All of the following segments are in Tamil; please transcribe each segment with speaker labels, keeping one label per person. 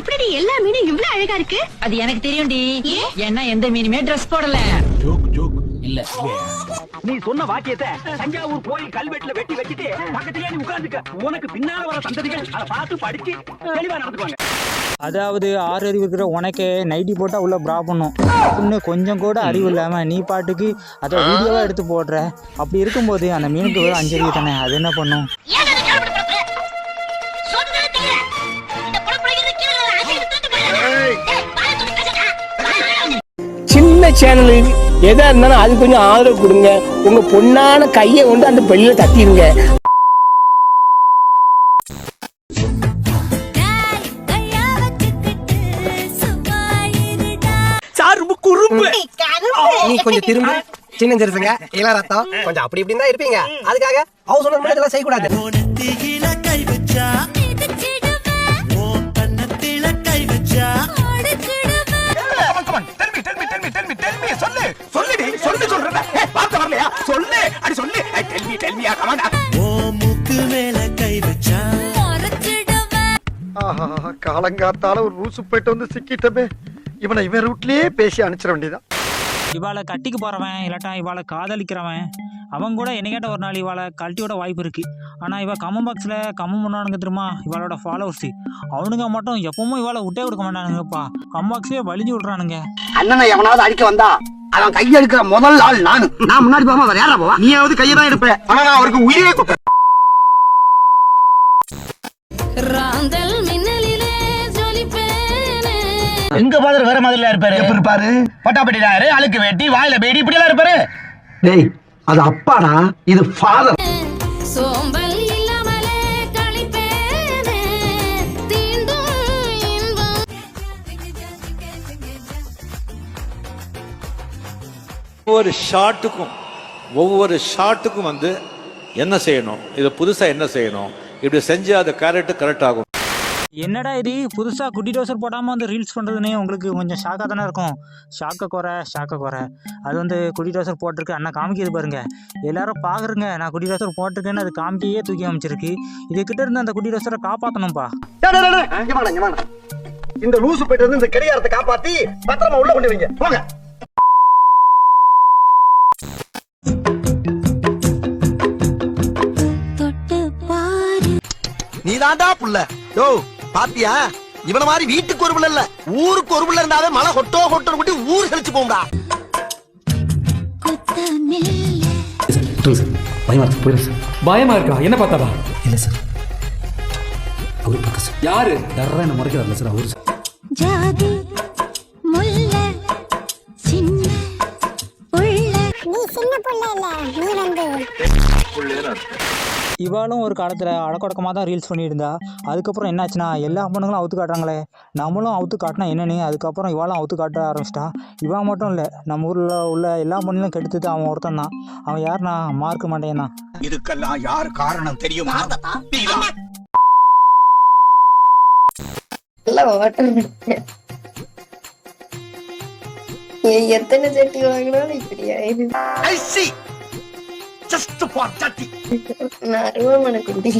Speaker 1: எப்படி எல்லா மீனும் இவ்வளவு அழகா இருக்கு?
Speaker 2: அது எனக்கு தெரியும்டி. ஏன்னா எந்த மீனுமே ட்ரெஸ் போடல. இல்ல.
Speaker 3: நீ சொன்ன வாக்கியத்தை தஞ்சாவூர் கோயில் கல்வெட்டுல வெட்டி வச்சுட்டு பக்கத்திலேயே நீ உட்கார்ந்துக்க. உனக்கு பின்னால வர சந்ததிகள் அதை பார்த்து படிச்சு தெளிவா நடந்துக்குவாங்க.
Speaker 4: அதாவது ஆறு அறிவு இருக்கிற உனக்கே நைட்டி போட்டால் உள்ள ப்ரா பண்ணும். இன்னும் கொஞ்சம் கூட அறிவு இல்லாமல் நீ பாட்டுக்கு அதை வீடியோவாக எடுத்து போடுற. அப்படி இருக்கும்போது அந்த மீனுக்கு ஒரு அஞ்சு அறிவு தானே. அது என்ன பண்ணும்?
Speaker 5: சின்ன சேனலு எதா இருந்தாலும் அது கொஞ்சம் ஆதரவு கொடுங்க. உங்க பொண்ணான கையை கொண்டு அந்த பெல்லில தட்டிடுங்க
Speaker 6: நீ கொஞ்சம் திரும்ப. சின்ன ஜெருசுங்க இள ரத்தம். கொஞ்சம் அப்படி இப்படி தான் இருப்பீங்க. அதுக்காக அவங்க சொன்னது மட்டும் இதெல்லாம் செய்யக்கூடாது.
Speaker 7: காலங்காத்தால ஒரு ரூசு போயிட்டு வந்து சிக்கிட்டமே. இவனை இவன் ரூட்லயே பேசி அனுப்பிச்சிட வேண்டியதான்
Speaker 4: இவாளை கட்டிக்கு போகிறவன் இல்லாட்டா இவாளை காதலிக்கிறவன். அவன் கூட என்னைக்காட்ட ஒரு நாள் இவாளை கழட்டியோட வாய்ப்பு இருக்குது ஆனால் இவள் கமெண்ட் பாக்ஸில் கமெண்ட் பண்ணுவானுங்க தெரியுமா? இவளோட ஃபாலோவர்ஸு அவனுங்க மட்டும் எப்பவும் இவாளை விட்டே கொடுக்க மாட்டானுங்கப்பா. கமெண்ட் பாக்ஸே வலிஞ்சு விட்றானுங்க.
Speaker 6: அண்ணனை எவனாவது அடிக்க வந்தா அவன் கையெடுக்கிற முதல் ஆள் நானு. நான் முன்னாடி போகாம வேற யாரா போவா? நீயாவது கையை தான் எடுப்பேன் ஆனா நான் அவருக்கு உயிரே கொடுப்பேன்.
Speaker 3: எங்க பாதர் வேற மாதிரில இருப்பாரு? எப்படி இருப்பாரு பட்டாப்பட்டினாரு அழுக்கு வெட்டி வாயில பேடி இப்படி எல்லாம் இருப்பாரு.
Speaker 6: டேய் அது அப்பாடா இது ஃபாதர்
Speaker 1: சோம்பல் இல்லாமலே கழிப்பேனே தீண்டும் இன்பம்.
Speaker 8: ஒவ்வொரு ஷாட்டுக்கும் ஒவ்வொரு ஷாட்டுக்கும் வந்து என்ன செய்யணும்? இது புதுசாக என்ன செய்யணும்? இப்படி செஞ்சு அது கேரக்டர் கரெக்ட் ஆகும்.
Speaker 4: என்னடா இது? புதுசாக குட்டி டோசர் போடாமல் வந்து ரீல்ஸ் பண்ணுறதுனே உங்களுக்கு கொஞ்சம் ஷாக்காக தானே இருக்கும். ஷாக்க குறை ஷாக்க குறை அது வந்து குட்டி டோசர் போட்டிருக்கு. அண்ணா காமிக்கிது பாருங்க. எல்லாரும் பார்க்குறங்க நான் குட்டி டோசர் போட்டிருக்கேன்னு அது காமிக்கையே தூக்கி அமைச்சிருக்கு இதுக்கிட்ட இருந்து அந்த குட்டி டோசரை காப்பாற்றணும்ப்பா.
Speaker 6: இந்த லூசு போயிட்டு இந்த கடிகாரத்தை காப்பாத்தி பத்திரமா உள்ள கொண்டு வைங்க. போங்க.
Speaker 1: தொட்டு பாரு.
Speaker 6: நீ தாண்டா புள்ள. யோ பாத்தியா? இவன மாதிரி வீட்டுக்கு ஒரு புள்ள இல்ல. ஊருக்கு ஒரு புள்ள இருந்தாவே மழை கொட்டோ கொட்டோ கொட்டி ஊர் கழிச்சு போகும்டா.
Speaker 1: குத்தமில்லை
Speaker 9: பயமா இருக்கா என்ன பார்த்தாவா இல்ல சார். அவரு பார்க்க சார். யாரு? யாரா என்ன முறைக்கிறார்ல சார் அவரு
Speaker 1: ஜாதி சின்ன புள்ள இல்ல நீ வந்து.
Speaker 4: இவாளும் ஒரு காலத்தில் அடக்கொடக்கமாக தான் ரீல்ஸ் பண்ணிட்டு இருந்தா அதுக்கப்புறம் என்னாச்சுன்னா எல்லா பொண்ணுங்களும் அவுத்து காட்டுறாங்களே. நம்மளும் அவுத்து காட்டினா என்னன்னு அதுக்கப்புறம் இவாளும் அவுத்து காட்ட ஆரம்பிச்சிட்டா. இவன் மட்டும் இல்லை நம்ம ஊரில் உள்ள எல்லா பொண்ணுங்களும் கெடுத்தது அவன் ஒருத்தன் தான். அவன் யாருன்னா மார்க் மாட்டேன் தான்.
Speaker 3: இதுக்கெல்லாம் யார் காரணம் தெரியுமா?
Speaker 10: எத்தனை சட்டி வாங்கினாலும் இப்படி ஆயிடுது.
Speaker 6: ஐ சி ஜஸ்ட் ஃபார் சட்டி
Speaker 10: நான் அருவாமனை குட்டி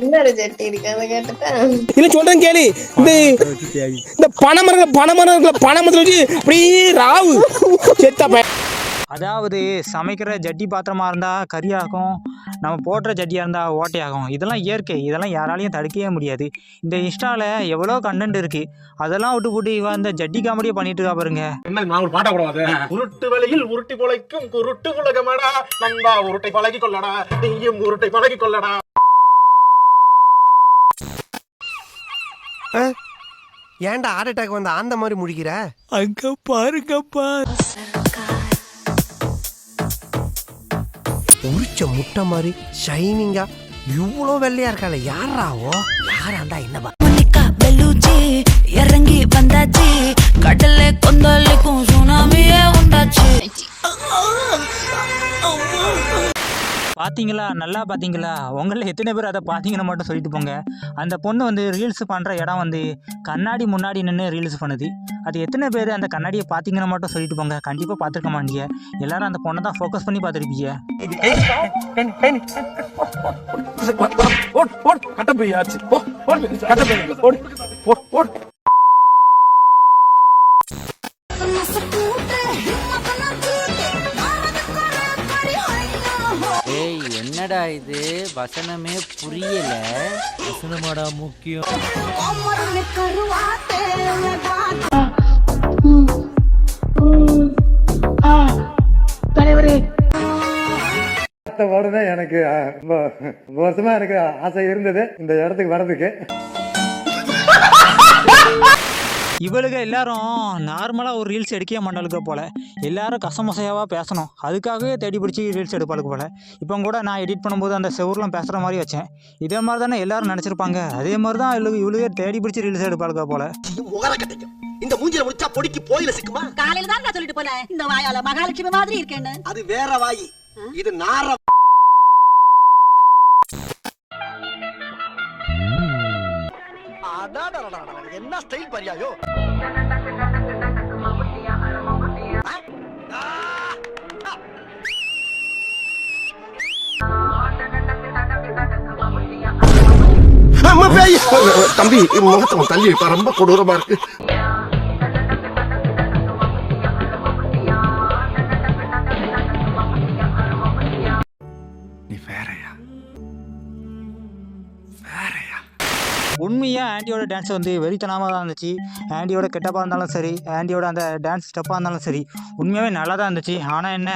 Speaker 10: இன்னொரு சட்டி இருக்கு அதை கேட்டுட்டா
Speaker 5: இல்ல சொல்றேன் கேளு. இந்த இந்த பனைமரம் பனைமரம் பனைமரத்துல வச்சு அப்படியே ராவு. செத்த
Speaker 4: அதாவது சமைக்கிற ஜட்டி பாத்திரமா இருந்தால் கரியாகும் நம்ம போடுற ஜட்டியாக இருந்தால் ஓட்டையாகும் இதெல்லாம் இயற்கை. இதெல்லாம் யாராலையும் தடுக்கவே முடியாது. இந்த இன்ஸ்டாவில் எவ்வளோ கண்டென்ட் இருக்குது அதெல்லாம் விட்டு போட்டு இவன் இந்த ஜட்டி காமெடியை பண்ணிட்டு இருக்கா பாருங்க.
Speaker 3: நான் ஒரு பாட்டா கூடாது உருட்டு வலையில் உருட்டி பொழைக்கும் குருட்டு உலகமடா. நண்பா உருட்டை பழகி கொள்ளடா. நீயும் உருட்டை பழகி கொள்ளடா.
Speaker 6: ஏன்டா ஹார்ட் அட்டாக் வந்து அந்த மாதிரி முழிக்கிற?
Speaker 5: அங்க பாருங்கப்பா.
Speaker 6: உரிச்ச முட்டை மாதிரி ஷைனிங்கா இவ்வளோ வெள்ளையா இருக்காளே யாராவோ யாராண்டா என்னவா?
Speaker 1: இறங்கி வந்தாச்சு. கடல்ல கொந்தளிக்கும் சுனாமியே உண்டாச்சு.
Speaker 4: பார்த்தீங்களா நல்லா பார்த்தீங்களா உங்களில் எத்தனை பேர் அதை பார்த்தீங்கன்னு மட்டும் சொல்லிட்டு போங்க அந்த பொண்ணு வந்து ரீல்ஸ் பண்ணுற இடம் வந்து கண்ணாடி முன்னாடி நின்று ரீல்ஸ் பண்ணுது அது எத்தனை பேர் அந்த கண்ணாடியை பார்த்தீங்கன்னு மட்டும் சொல்லிட்டு போங்க கண்டிப்பாக பார்த்துருக்க மாட்டீங்க எல்லாரும் அந்த பொண்ணை தான் ஃபோக்கஸ் பண்ணி பார்த்துருப்பீங்க
Speaker 3: கட்டம் போயாச்சு
Speaker 2: இது வசனமே புரியல. வசனமாடா முக்கியம்.
Speaker 7: உடனே எனக்கு வருஷமா எனக்கு ஆசை இருந்தது இந்த இடத்துக்கு வர்றதுக்கு.
Speaker 4: இவளுக எல்லாரும் நார்மலாக ஒரு ரீல்ஸ் எடுக்கவே மாட்டாளுக போல. எல்லாரும் கசமசையாவாக பேசணும். அதுக்காகவே தேடி பிடிச்சி ரீல்ஸ் எடுப்பாளுக்கு போல. இப்போ கூட நான் எடிட் பண்ணும்போது அந்த செவர்லாம் பேசுகிற மாதிரி வச்சேன். இதே மாதிரி தானே எல்லாரும் நினச்சிருப்பாங்க. அதே மாதிரி தான் இவளுக்கு இவளுகே தேடி பிடிச்சி ரீல்ஸ் எடுப்பாளுக போல.
Speaker 6: இந்த மூஞ்சில முடிச்சா பொடிக்கு போயில சிக்குமா?
Speaker 2: காலையில தான் நான் சொல்லிட்டு போனேன். இந்த வாயால மகாலட்சுமி மாதிரி இருக்கேன்னு.
Speaker 6: அது வேற வாயி. இது நார அடாடாடாடா, என்ன ஸ்டைல் பரியாயோ? தம்பி முகத்தை தள்ளி வைப்பா. ரொம்ப கொடூரமா இருக்கு.
Speaker 4: உண்மையாக ஆண்டியோட டான்ஸ் வந்து வெறித்தனமாக தான் இருந்துச்சு. ஆண்டியோட கெட்டப்பாக இருந்தாலும் சரி ஆண்டியோட அந்த டான்ஸ் ஸ்டெப்பாக இருந்தாலும் சரி உண்மையாகவே நல்லா தான் இருந்துச்சு. ஆனால் என்ன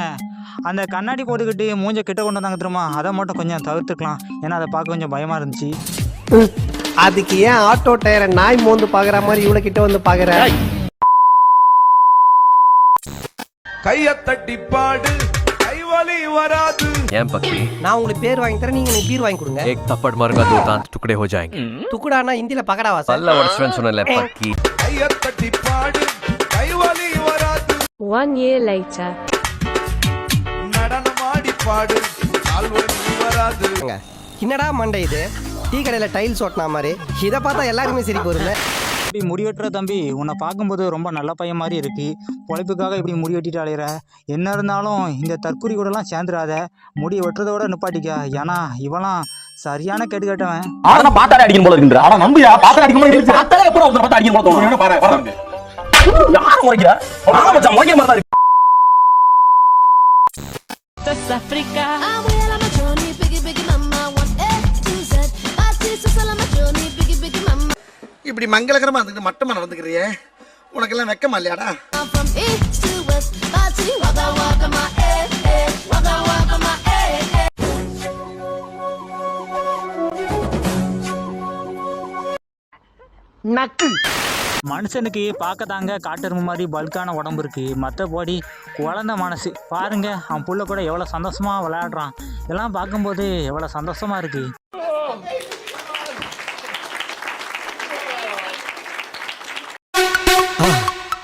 Speaker 4: அந்த கண்ணாடி போட்டுக்கிட்டு மூஞ்ச கிட்ட கொண்டு வந்தாங்க தெரியுமா? அதை மட்டும் கொஞ்சம் தவிர்த்துக்கலாம். ஏன்னா அதை பார்க்க கொஞ்சம் பயமாக இருந்துச்சு.
Speaker 3: அதுக்கு ஏன் ஆட்டோ டயரை நாய் மோந்து பாக்குற மாதிரி இவ்வளவு கிட்ட வந்து பாக்குற?
Speaker 9: கைய தட்டி பாடு. கைவலி வராது
Speaker 3: ஏன் பக்கி நான் உங்களுக்கு பேர் வாங்கி தரேன் நீங்க எனக்கு பீர் வாங்கி கொடுங்க
Speaker 9: एक थप्पड़ मारूंगा दो दांत टुकड़े हो जाएंगे
Speaker 3: துக்குடானா ஹிந்தில பக்கடாவா சார்
Speaker 9: பல்ல உடச்சுவேன்னு சொன்னல பக்கி கைய தட்டி பாடு கைவலி வராது
Speaker 10: One year later.
Speaker 9: நடனமாடி பாடு கால்வலி வராது
Speaker 3: என்னடா மண்டை இது டீ கடையில டைல்ஸ் ஓட்டின மாதிரி இதை பார்த்தா எல்லாருமே சிரிப்பு வருங்க
Speaker 4: இப்படி முடி வெட்டுற தம்பி உன்னை பார்க்கும்போது ரொம்ப நல்ல பையன் மாதிரி இருக்கு. பொழைப்புக்காக இப்படி முடி வெட்டிட்டு அலையிற. என்ன இருந்தாலும் இந்த தற்குறி கூடலாம் சேர்ந்துடாத. முடி வெட்டுறதோட நிப்பாட்டிக்க. ஏன்னா இவலாம் சரியான கெட்டு கேட்டவன்.
Speaker 5: ஆனா பாத்தாலே அடிக்கணும் போல இருக்குன்ற. ஆனா நம்பியா பாத்தாலே அடிக்கணும் போல இருக்கு பாத்தாலே எப்பறம் ஒருத்தர பார்த்தா அடிக்கணும் போல தோணும். பாரு பாரு யார் முறைக்கிறா ஆமா மச்சான் முறைக்க மாதிரி தான் இருக்கு.
Speaker 1: I'm well on my journey, biggie, biggie, mama. My eh, eh. Waka, waka, my eh, eh.
Speaker 4: மனுஷனுக்கு பார்க்க தாங்க காட்டெருமை மாதிரி பல்கான உடம்பு இருக்கு. மற்றபடி குழந்த மனசு. பாருங்க அவன் புள்ள கூட எவ்வளோ சந்தோஷமா விளையாடுறான். இதெல்லாம் பார்க்கும்போது எவ்வளோ சந்தோஷமா இருக்கு.